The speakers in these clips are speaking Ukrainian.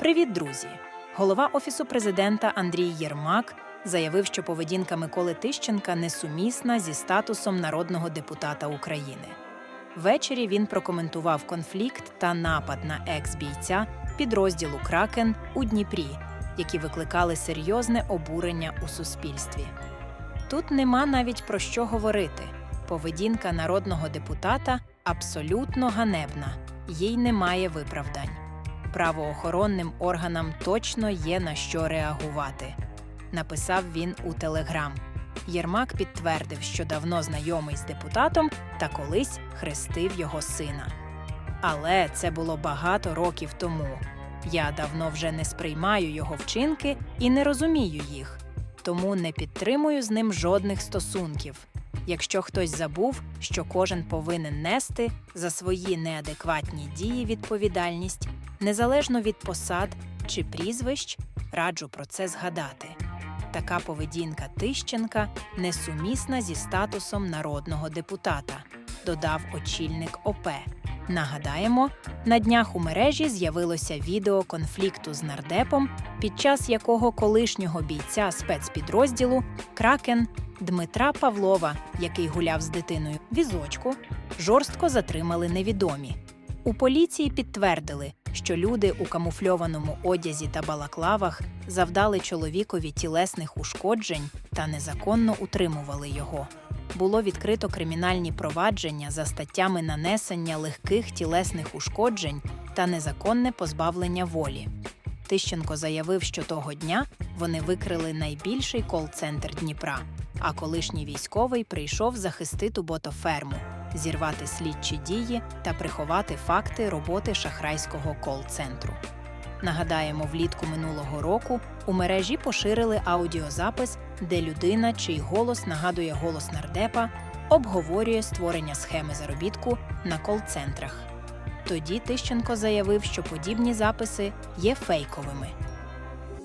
Привіт, друзі! Голова Офісу президента Андрій Єрмак заявив, що поведінка Миколи Тищенка несумісна зі статусом народного депутата України. Ввечері він прокоментував конфлікт та напад на екс-бійця підрозділу Кракен у Дніпрі, які викликали серйозне обурення у суспільстві. Тут нема навіть про що говорити. Поведінка народного депутата абсолютно ганебна, їй немає виправдань. Правоохоронним органам точно є на що реагувати, написав він у Телеграм. Єрмак підтвердив, що давно знайомий з депутатом та колись хрестив його сина. Але це було багато років тому. Я давно вже не сприймаю його вчинки і не розумію їх, тому не підтримую з ним жодних стосунків. Якщо хтось забув, що кожен повинен нести за свої неадекватні дії відповідальність, незалежно від посад чи прізвищ, раджу про це згадати. Така поведінка Тищенка несумісна зі статусом народного депутата, додав очільник ОП. Нагадаємо, на днях у мережі з'явилося відео конфлікту з нардепом, під час якого колишнього бійця спецпідрозділу Кракен Дмитра Павлова, який гуляв з дитиною візочку, жорстко затримали невідомі. У поліції підтвердили, що люди у камуфльованому одязі та балаклавах завдали чоловікові тілесних ушкоджень та незаконно утримували його. Було відкрито кримінальні провадження за статтями нанесення легких тілесних ушкоджень та незаконне позбавлення волі. Тищенко заявив, що того дня вони викрили найбільший кол-центр Дніпра, а колишній військовий прийшов захистити ботоферму, зірвати слідчі дії та приховати факти роботи шахрайського кол-центру. Нагадаємо, влітку минулого року у мережі поширили аудіозапис, де людина, чий голос нагадує голос нардепа, обговорює створення схеми заробітку на кол-центрах. Тоді Тищенко заявив, що подібні записи є фейковими.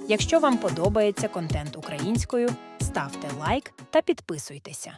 Якщо вам подобається контент українською, ставте лайк та підписуйтеся.